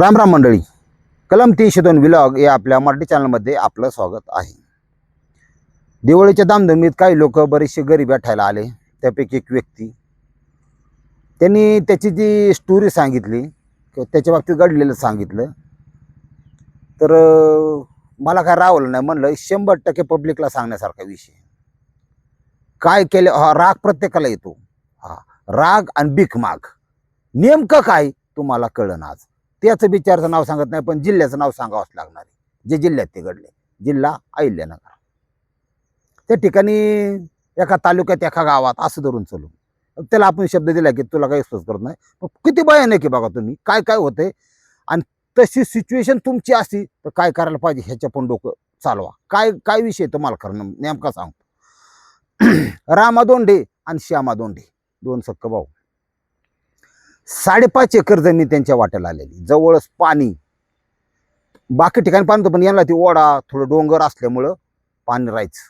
राम राम मंडळी. कलम तीनशे दोन विलॉग या आपल्या मराठी चॅनलमध्ये आपलं स्वागत आहे. दिवाळीच्या दामधमीत काही लोक बरेचसे गरीब भेटायला आले. त्यापैकी एक व्यक्ती. त्यांनी त्याची जी स्टोरी सांगितली किंवा त्याच्या बाबतीत घडलेलं सांगितलं. तर मला काय रावलं नाही म्हणलं शंभर टक्के पब्लिकला सांगण्यासारखा विषय. काय केलं? हा राग प्रत्येकाला येतो. हा राग आणि भीक माग. नेमकं काय? तुम्हाला कळलं आज. त्याचं बिचारचं नाव सांगत नाही पण जिल्ह्याचं नाव सांगावंच लागणार आहे. जे जिल्ह्यात ते घडले जिल्हा अहिल्यानगर. त्या ठिकाणी एका तालुक्यात एका गावात असं धरून चालू. त्याला आपण शब्द दिला की तुला काही एक्सप्रेस करत नाही. पण किती भयानक आहे बघा तुम्ही काय काय होतंय? आणि तशी सिच्युएशन तुमची असती तर काय करायला पाहिजे ह्याच्या पण डोकं चालवा. काय काय विषय तुम्हाला करणं नेमका सांगतो. रामा दोंडे आणि श्यामा दोंडे दोन सक्क भाऊ. साडेपाच एकर जमीन त्यांच्या वाट्याला आलेली. जवळच पाणी. बाकी ठिकाणी पाणी पण यांना ती ओढा थोडं डोंगर असल्यामुळं पाणी राहायचं.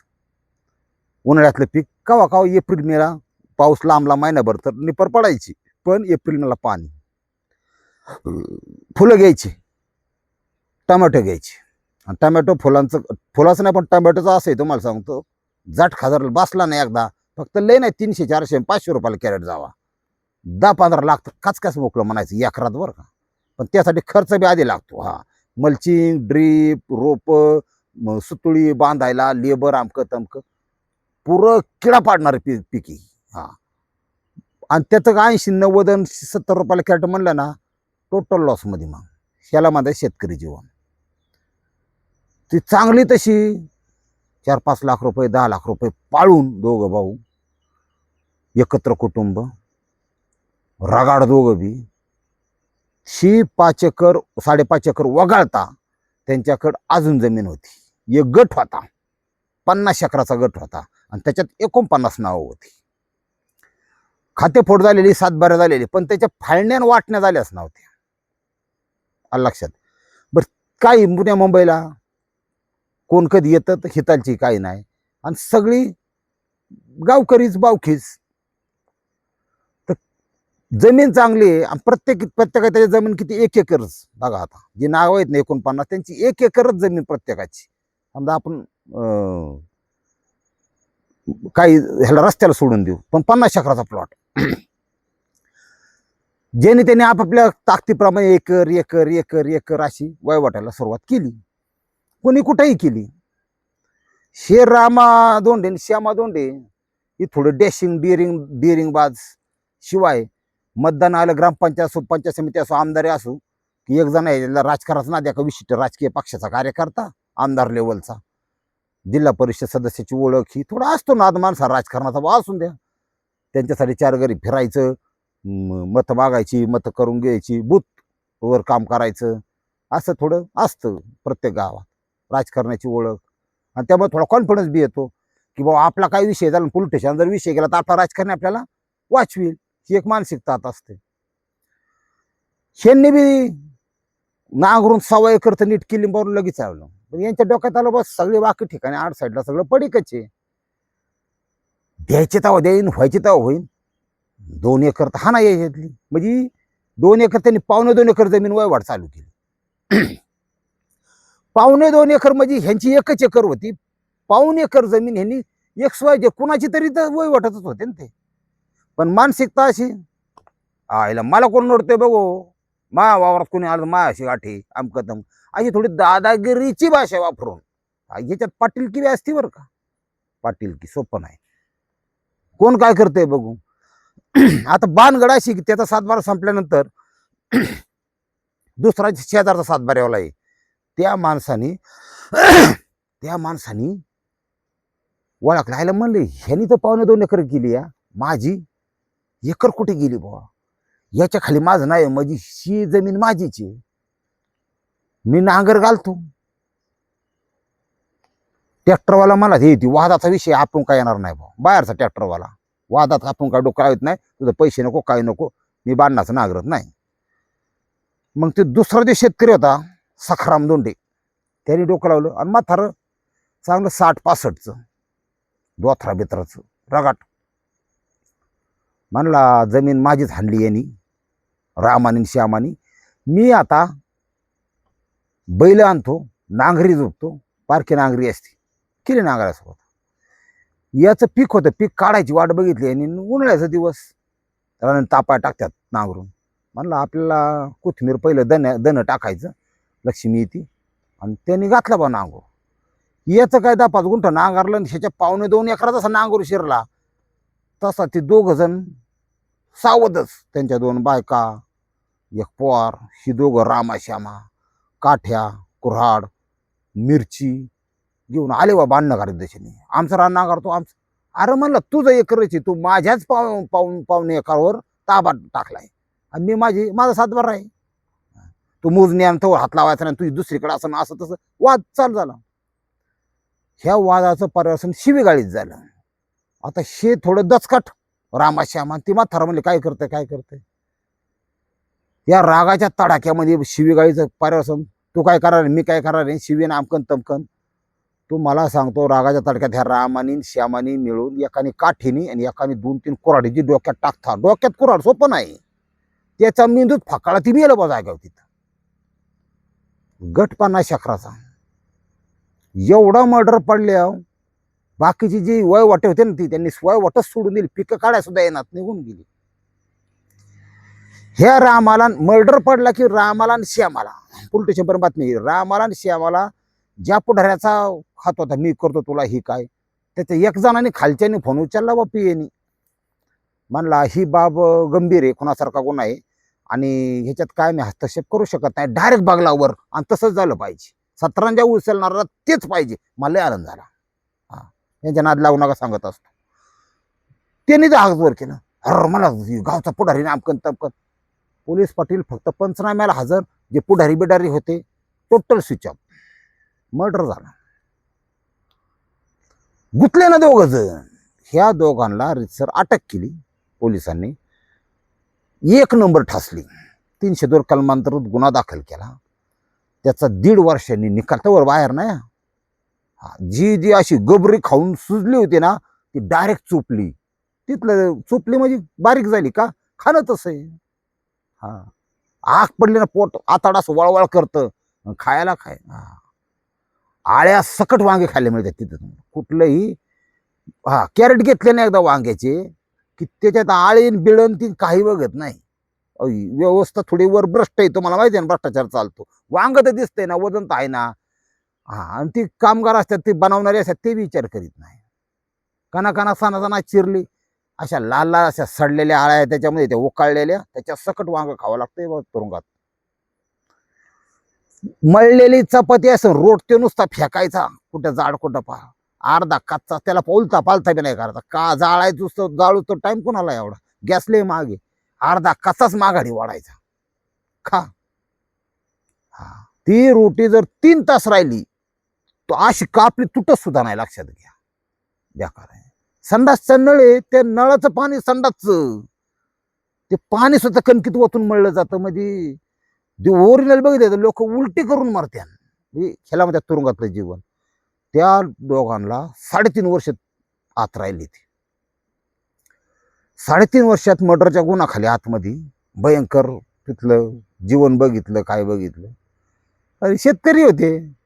उन्हाळ्यातलं पीक कवा कवा एप्रिल मेला पाऊस लांबला महिनाभर तर निपर पडायची पण एप्रिल मेला पाणी. फुलं घ्यायची. टमॅटो घ्यायची. आणि टमॅटो फुलांचं फुलाचं नाही पण टमॅटोचं असं आहे तुम्हाला सांगतो जाट खाजार बसला नाही एकदा फक्त लय नाही तीनशे चारशे पाचशे रुपयाला कॅरेट जावा. दहा पंधरा लाख तर काच काच मोकळं म्हणायचं एकरात बरं का? पण त्यासाठी खर्च बी आधी लागतो हा. मल्चिंग ड्रीप रोपं सुतुळी बांधायला लेबर आमकं तमकं. पुरं किडा पाडणार पीक पिकी हा आणि त्याचं का ऐंशी नव्वद सत्तर रुपयाला कॅरेट म्हणलं ना टोटल लॉसमध्ये मग. ह्याला माझं शेतकरी जीवन. ती चांगली तशी चार पाच लाख रुपये दहा लाख रुपये पाळून दोघं भाऊ एकत्र कुटुंब. रगाड दोघं बी. शी पाच एकर साडेपाच एकर वगाळता त्यांच्याकडं अजून जमीन होती. एक गट होता. पन्नास एकराचा गट होता. आणि त्याच्यात एकोणपन्नास नावं होती. खातेफोड झालेली सातबाऱ्या झालेली पण त्याच्या फाळण्यान वाटण्या झाल्याच नव्हत्या. आलं लक्षात? बरं काय पुण्या मुंबईला? कोण कधी येतं तर हितालची काही नाही. आणि सगळी गावकरीच बावखीच जमीन चांगली आहे आणि प्रत्येक प्रत्येकाची त्याची जमीन किती एक एकरच? बघा आता. जी नाव आहेत ना एकोणपन्नास त्यांची एक एकरच जमीन प्रत्येकाची. समजा आपण अं, काही ह्याला रस्त्याला सोडून देऊ. पण पन्नास एकराचा प्लॉट ज्याने त्याने आपापल्या ताकदीप्रमाणे एकर एकर एकर एकर अशी वयवाटायला सुरुवात केली. कोणी कुठेही केली. शेर रामा दोंडे आणि श्यामा दोंडे ही थोडं डॅशिंग डिअरिंग डिअरिंग बाज शिवाय मतदान आलं ग्रामपंचायत असो पंचायत समिती असो आमदारी असो की एक जण आहे राजकारणाचा ना द्या का विशिष्ट राजकीय पक्षाचा कार्यकर्ता आमदार लेवलचा जिल्हा परिषद सदस्याची ओळख ही थोडा असतो ना माणसा राजकारणाचा भाव असून द्या. त्यांच्यासाठी चार घरी फिरायचं मतं मागायची मतं करून घ्यायची बूथवर काम करायचं असं थोडं असतं प्रत्येक गावात. राजकारणाची ओळख. आणि त्यामुळे थोडा कॉन्फिडन्स बी येतो की बाबा आपला काय विषय झाला पोलीस स्टेशन जर विषय गेला तर आपला राजकारणी आपल्याला वाचवील. ही एक मानसिकता आता असते. ह्यांनी बी नांगरून सव्वा एकर तर नीट किल्ली बरोबर लगेच आलं. पण यांच्या डोक्यात आलं बस सगळे बाकी ठिकाणी आठ साईडला सगळं पडीकच आहे. द्यायचे तवा देईन व्हायचे तवा होईन. दोन एकर तर हा नाही याच्यातली. म्हणजे दोन एकर त्यांनी पावणे दोन एकर जमीन वयवाट चालू केली. पावणे दोन एकर म्हणजे ह्यांची एकच एकर होती. पाऊण एकर जमीन ह्यांनी एक स्वायचे कुणाची तरी तर वयवाटतच होते ना ते. पण मानसिकता अशी. आईला मला कोण नोडते बघू. मा वावरात कोणी आलं मा अशी गाठी अमकं अशी थोडी दादागिरीची भाषा वापरून. याच्यात पाटीलकी बी असती बरं का? पाटीलकी सोपं नाही. कोण काय करतंय बघू. आता बाणगड अशी की त्याचा सातबारा संपल्यानंतर दुसरा शेजारचा सातबाऱ्यावाला आहे त्या माणसाने त्या माणसाने ओळखला. आयला म्हणले ह्यानी तर पावणे दोन एकर केली या. माझी एकर कुठे गेली बुवा? याच्या खाली माझं नाही माझी ही जमीन माझीची मी नांगर घालतो. ट्रॅक्टरवाला मला हे ती वादाचा विषय आपण काय येणार नाही भाऊ बाहेरचा ट्रॅक्टरवाला. वादात आपण काय डोकं येत नाही तुझं पैसे नको काय नको मी बांधण्याचं नागरत नाही. मग ते दुसरा जे शेतकरी होता सखाराम दोंडे त्याने डोकं लावलं आणि म्हातारं चांगलं साठ पासष्टचं दोथरा बित्राचं रगाट. म्हणला जमीन माझीच हाणली यांनी रामानी आणि श्यामानी. मी आता बैल आणतो नांगरी झोपतो पारखी नांगरी असते केली नांगरासोबत. याचं पीक होतं पीक काढायची वाट बघितली आणि उन्हाळ्याचा दिवस. त्याला तापा टाकतात नांगरून. म्हणलं आपल्याला कोथिंबीर पहिलं दन दणं टाकायचं लक्ष्मी येते आणि त्यांनी घातला बा नांगूर. याचं काय दहा पाच गुंठ नांगरलं आणि ह्याच्या पावणे दोन एकरात असा नांगूर शिरला. तसा ते दोघ जण सावधच त्यांच्या दोन बायका एक पोवार ही दोघं रामाश्यामा काठ्या कुऱ्हाड मिरची घेऊन आले बा बांधणं दशेने. आमचं रान तो आमचं. अरे म्हणलं तुझं एकरची तू माझ्याच पाव पाहून पाहुणे एकावर ताबा टाकलाय. आणि मी माझी माझा सातबार आहे तू मोजणी आणतो हात लावायचा नाही तुझी दुसरीकडे असं ना असं तसं वाद चालू झाला. ह्या वादाचं पर्यावसन शिवीगाळीत झालं. आता हे थोडं दचकट. रामाश्यामा ती म्हातारा म्हणले काय करते काय करते या रागाच्या तडाख्यामध्ये शिवीगाळीचं पर्यावसन तू काय करणार मी काय करणार नाही शिवीन आमकन तमकन. तू मला सांगतो रागाच्या तडक्यात ह्या रामानी आणि श्यामानी मिळून एकाने काठीनी आणि एकाने दोन तीन कुऱ्हाडीची डोक्यात टाकता. डोक्यात कुऱ्हाड सोपं नाही. त्याचा मेंदूत फाकाळा ती मेलं बा जागा तिथं. गटपाना शकराचा एवढा मर्डर पडल्या बाकीची जी वय वाटे होते ना ती त्यांनी वय वाटच सोडून दिली. पिकं काढाय सुद्धा येणार निघून गेली. ह्या रामाला मर्डर पडला की रामाला आणि श्यामाला. पोलीस स्टेशन पर्यंत बातमी रामाला आणि श्यामाला ज्या पुढाऱ्याचा हात होता मी करतो तुला ही काय त्याच्या एक जणांनी खालच्याने फोन उचलला बा पियेनी. म्हणला ही बाब गंभीर आहे कोणासारखा कोण आहे आणि ह्याच्यात काय मी हस्तक्षेप करू शकत नाही. डायरेक्ट बागलावर. आणि तसंच झालं पाहिजे. सतरांच्या उचलणारा तेच पाहिजे. मला आनंद झाला. यांच्या नाद लागू नका सांगत असतो. त्यांनी तर वर केलं. अरे मला गावचा पुढारी नामकन तपकन पोलीस पाटील फक्त पंचनाम्याला हजर जे पुढारी बिडारी होते टोटल स्विच ऑफ मर्डर झाला. गुतले ना दोघ जण. ह्या दोघांना रितसर अटक केली पोलिसांनी. एक नंबर ठासली. तीनशे दोन कलमांतर्गत गुन्हा दाखल केला. त्याचा दीड वर्षांनी निकाल. तर बाहेर नाही जी जी अशी गबरी खाऊन सुजली होती ना ती डायरेक्ट चुपली. तिथलं चुपली म्हणजे बारीक झाली का? खाणं तसं आहे. हा. आग पडली ना पोट आताड असं वळवळ करतं. खायला खाय. हा. आळ्या सकट वांगे खायला मिळतात तिथं कुठलंही हा कॅरेट घेतले ना एकदा वांग्याचे की त्याच्यात आळीन बिळण ती काही बघत नाही. व्यवस्था थोडी वर भ्रष्ट आहे तुम्हाला माहिती आहे ना भ्रष्टाचार चालतो. वांग तर दिसतंय ना वजन तर आहे ना. हा आणि ती कामगार असतात ते बनवणारे असतात ते विचार करीत नाही. कणाकणा काना सणा सणा चिरली अशा लाल लाल अशा सडलेल्या आळ्या आहेत त्याच्यामध्ये त्या उकाळलेल्या त्याच्या सकट वांग खावं लागतंय बघ तुरुंगात. मळलेली चपाती असं रोट ते नुसता फेकायचा कुठं जाड कुठं पहा अर्धा कच्चा त्याला पोलता पालता बी नाही करायचा. का जाळायचं नुसतं जाळू तो टाइम कोणाला एवढा? गॅसले मागे अर्धा कच्चाच माघाडी वाढायचा. खा. हा ती रोटी जर तीन तास राहिली तो अशी कापली तुटत सुद्धा नाही लक्षात घ्या. बेकार आहे. संडासच्या नळ आहे त्या नळाचं पाणी संडासचं. ते पाणी सुद्धा कणकीत ओतून मळलं जातं. म्हणजे जे ओरिजिनल बघितलं लोक उलटी करून मारत्यान म्हणजे खेळामध्ये तुरुंगातलं जीवन. त्या दोघांना साडेतीन वर्ष आत राहिली ती. साडेतीन वर्षात मर्डरच्या गुन्हाखाली आतमध्ये भयंकर तिथलं जीवन बघितलं काय बघितलं. आणि शेतकरी होते.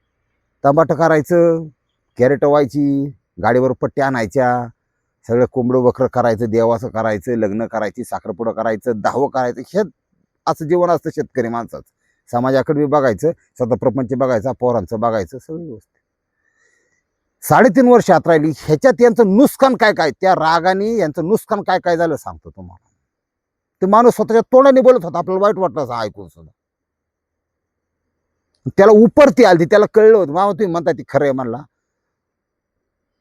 टमाटर करायचं कॅरेट व्हायची गाडीवर पट्ट्या आणायच्या सगळं कोंबडं बकरं करायचं देवाचं करायचं लग्न करायची साखरपुडं करायचं दहावं करायचं हे असं जीवन असतं शेतकरी माणसाचं. समाजाकडे बी बघायचं स्वतः प्रपंच बघायचा पोरांचं बघायचं सगळी गोष्ट साडेतीन वर्ष आत राहिली ह्याच्यात यांचं नुकसान काय काय? त्या रागाने यांचं नुकसान काय काय झालं सांगतो तुम्हाला. ते माणूस स्वतःच्या तोंडाने बोलत होता आपल्याला वाईट वाटलं असं ऐकून सुद्धा. त्याला उपरती आली त्याला कळलं होतं. मामा तुम्ही म्हणता ती खरं आहे म्हणला.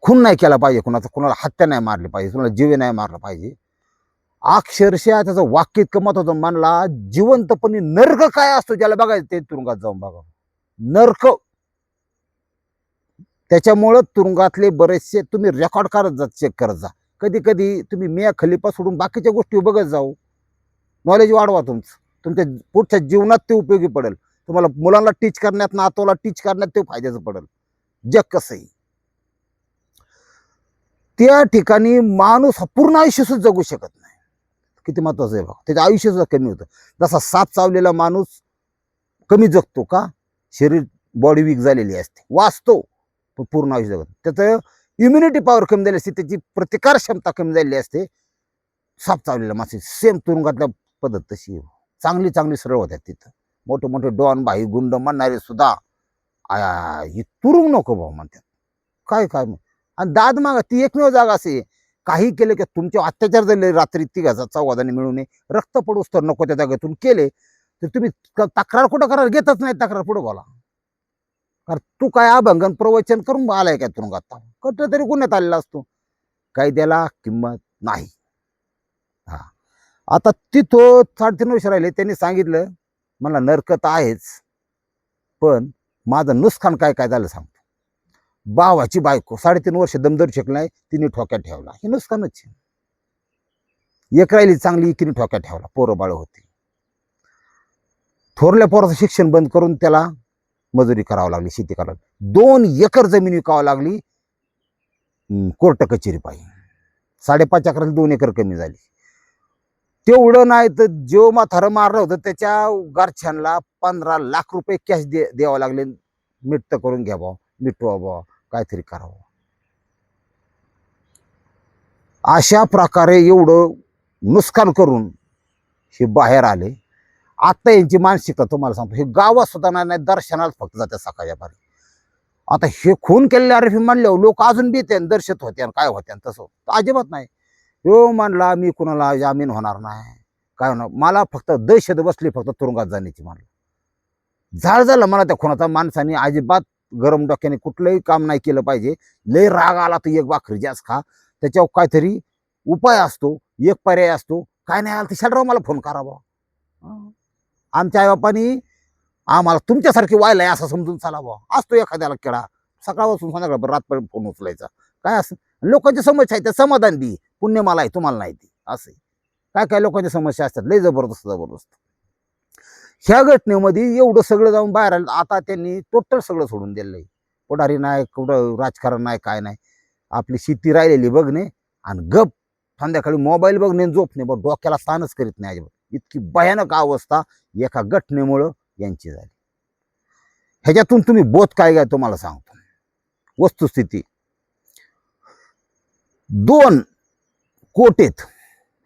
खून नाही केला पाहिजे कुणाचा कुणाला हत्या नाही मारली पाहिजे कुणाला जीवे नाही मारलं पाहिजे. अक्षरशः त्याचं वाक्य इतकं महत्वाचं म्हणला जिवंतपणे नर्क काय असतो ज्याला बघायचं ते तुरुंगात जाऊन बघा नर्क. त्याच्यामुळं तुरुंगातले बरेचसे तुम्ही रेकॉर्ड करत जा चेक करत जा. कधी कधी तुम्ही मिया खलिपा सोडून बाकीच्या गोष्टी बघत जाऊ. नॉलेज वाढवा तुमचं. तुमच्या पुढच्या जीवनात ते उपयोगी पडेल. तुम्हाला मुलांना टीच करण्यात नातोला टीच करण्यात ते फायद्याचं पडेल. जग कसंही त्या ठिकाणी माणूस हा पूर्ण आयुष्य सुद्धा जगू शकत नाही. किती महत्वाचं आहे बघा. त्याचं आयुष्य सुद्धा कमी होतं. जसा सात चावलेला माणूस कमी जगतो का? शरीर बॉडी वीक झालेली असते. वाचतो पण पूर्ण आयुष्य जगत त्याचं इम्युनिटी पॉवर कमी झाली असते त्याची प्रतिकार क्षमता कमी झालेली असते. साप चावलेला मासे सेम तुरुंगातल्या पद्धत तशी चांगली चांगली सरळ होत्या तिथं. मोठे मोठे डॉन भाई गुंड म्हणणारे सुद्धा आया ही तुरुंग नको भाऊ म्हणतात. काय काय? मग? आणि दाद मागा ती एकमेव जागा असे. काही केले की तुमचे अत्याचार झाले रात्री तिघाचा चौघाजाने मिळून रक्त पडूस तर नको त्या जागेतून केले. तर तुम्ही तक्रार कुठं करार घेतच नाही तक्रार पुढं बोला. कारण तू काय अभंगन प्रवचन करून आलाय काय तुरुंगात? कुठं तरी गुन्ह्यात आलेला असतो. कायद्याला किंमत नाही. हा. आता तिथं साडेतीन वर्ष राहिले त्यांनी सांगितलं मला नरक तर आहेच. पण माझं नुकसान काय काय झालं सांगतो. भावाची बायको साडेतीन वर्ष दमदर शिकलाय तिने ठोक्यात ठेवला. हे नुकसानच एक राहिली चांगली तिने ठोक्यात ठेवला. पोरं बाळ होती. थोरल्या पोराचं शिक्षण बंद करून त्याला मजुरी करावं लागली शेती करावी लागली. दोन एकर जमीन विकावं लागली. कोर्ट कचेरी पाहिजे साडेपाच एकरात दोन एकर कमी झाली. तेवढं नाही तर जेव म्हातारं मारलं होतं त्याच्या गारछ्यांना पंधरा लाख रुपये कॅश दे द्यावं लागले. मिट्ट करून घ्या घ्यावं मिटवा बुवा काहीतरी करावं. अशा प्रकारे एवढं नुकसान करून हे बाहेर आले. आत्ता यांची मानसिकता तुम्हाला सांगतो. हे गावात सुद्धा नाही नाही दर्शनाला फक्त जाते सकाळच्या पारी. आता हे खून केलेले आरोपी म्हणल्यावर लोक अजून बी ते दर्शत होते आणि काय होते तसं. तर अजिबात नाही. हो यो म्हणला मी कुणाला जामीन होणार नाही. काय होणार? मला फक्त दहशत बसली फक्त तुरुंगात जाण्याची म्हणलं झाड झालं. मला त्या खुनाचा माणसाने अजिबात गरम डोक्याने कुठलंही काम नाही केलं पाहिजे. लय राग आला तर एक भाकरी जास्त खा. त्याच्यावर काहीतरी उपाय असतो एक पर्याय असतो. काय नाही आला तर शाडराव मला फोन करावा बा आमच्या आईबापानी आम्हाला तुमच्यासारखी व्हायला असं समजून चालावं असतो एखाद्याला केळा. सकाळपासून संध्याकाळ रातपर्यंत फोन उचलायचा. काय असं? लोकांची समस्या आहे त्या समाधान बी. पुण्य मला आहे तुम्हाला नाही ती. असं काय काय लोकांच्या समस्या असतात लय जबरदस्त जबरदस्त. ह्या घटनेमध्ये एवढं सगळं जाऊन बाहेर आलं आता त्यांनी टोटल सगळं सोडून दिलेलं आहे. पुढारी नाही कुठं राजकारण नाही काय नाही. आपली शेती राहिलेली बघणे आणि गप संध्याकाळी मोबाईल बघणे झोपणे बघ डोक्याला स्थानच करीत नाही अजिबात. इतकी भयानक अवस्था एका घटनेमुळं यांची झाली. ह्याच्यातून तुम्ही बोध काय काय तुम्हाला सांगतो. वस्तुस्थिती. दोन कोटेत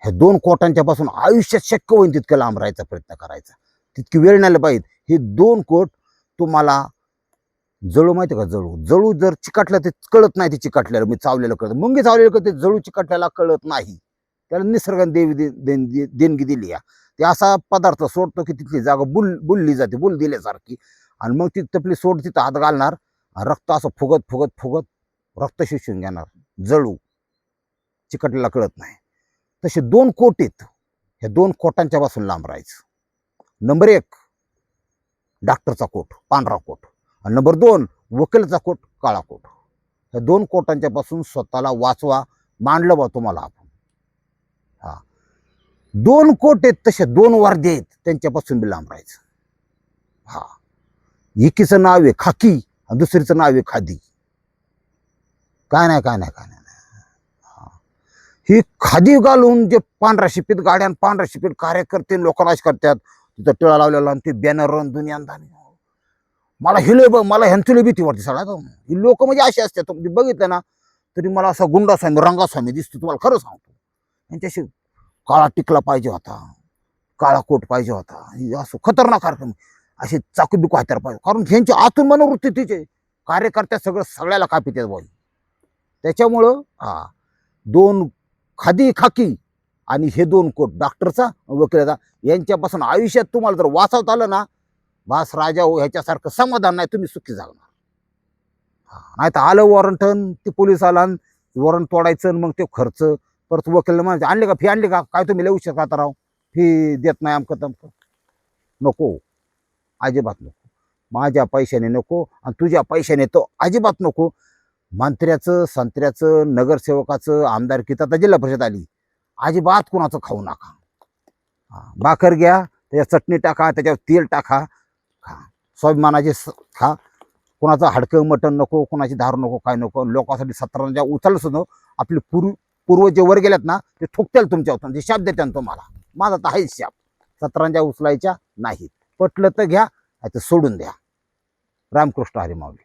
हे दोन कोटांच्या पासून आयुष्यात शक्य होईल तितकं लांब राहायचा प्रयत्न करायचा. तितकी वेळ नाही पाहिजे. हे दोन कोट तुम्हाला जळू माहिती का? जळू. जळू जर चिकटलं ते कळत नाही ते चिकटलेलं. मी चावलेलं कळत. मुंगी चावलेलं कळत ते जळू चिकटल्याला कळत नाही. त्याला निसर्गाने देवी दे- देण- दे- देणगी दिली या. ते असा पदार्थ सोडतो की तिथली जागा बुल बुलली जाते बुल दिल्यासारखी आणि मग ती तपली सोड तिथं हात घालणार. रक्त असं फुगत फुगत फुगत रक्त शोषून घेणार. जळू. चिकटलेला कळत नाही. तसे दोन कोट आहेत ह्या दोन कोटांच्या पासून लांब राहायचं. नंबर एक डॉक्टरचा कोट पांढरा कोट. आणि नंबर दोन वकीलचा कोट काळा कोट. ह्या दोन कोटांच्या पासून स्वतःला वाचवा मांडलं बा तुम्हाला आपण. हा. दोन कोट आहेत तसे दोन वारदे आहेत त्यांच्यापासून बी लांब राहायचं. हा. एकीचं नाव आहे खाकी आणि दुसरीचं नाव आहे खादी. काय नाही काय नाही काय नाही. ही खादी घालून जे पांढरा शिपीत गाड्या पांढऱ्या पांढरा शिपीत कार्यकर्ते लोकांना करतात तिथं टिळा लावलेला आणि ते बॅनर रन दुनियादानी मला हिलो बघ मला ह्यांची भीती वाटते सगळ्यात ही लोक म्हणजे अशी असतात तुम्ही बघितलं ना तरी मला असा गुंडास्वामी रंगास्वामी दिसतो तुम्हाला खरं सांगतो. यांच्याशी काळा टिकला पाहिजे होता काळा कोट पाहिजे होता हे असं खतरनाक कार्यक्रम असे चाकू बिकू हत्यार पाहिजे कारण ह्यांची आतून मनोवृत्ती तिचे कार्यकर्त्या सगळं सगळ्याला कापी बाई. त्याच्यामुळं हा दोन खादी खाकी. आणि हे दोन कोट डॉक्टरचा वकिलाचा. यांच्यापासून आयुष्यात तुम्हाला जर वाचवता आलं ना बास राजा हो ह्याच्यासारखं समाधान नाही तुम्ही सुखी जागणार हा नाही तर आलं वॉरंट ते पोलीस आला आणि वॉरंट तोडायचं मग ते खर्च. परत वकील म्हणायचं आणले का फी आणली का? काय तुम्ही लिहू शकता राव? फी देत नाही आमकं तमकं नको हो. अजिबात नको. माझ्या पैशाने नको आणि तुझ्या पैशाने तो अजिबात नको. मंत्र्याचं संत्र्याचं नगरसेवकाचं आमदारकीचं आता जिल्हा परिषद आली. अजिबात कोणाचं खाऊ नका. हा, भाकर घ्या त्याच्यात चटणी टाका त्याच्यावर तेल टाका. खा. स्वाभिमानाचे स- खा. कोणाचं हाडकं मटण नको कोणाची धार नको काय नको. लोकांसाठी सत्रांच्या उचल सुद्धा आपले पूर्व पूर्व जे वर गेल्यात ना ते थुकतील तुमच्या ते शाप देतात तुम्हाला. माझा तर आहेच शाप. सत्रांच्या उचलायच्या नाहीत. पटलं तर घ्या आता तर सोडून द्या. रामकृष्ण हरिमावली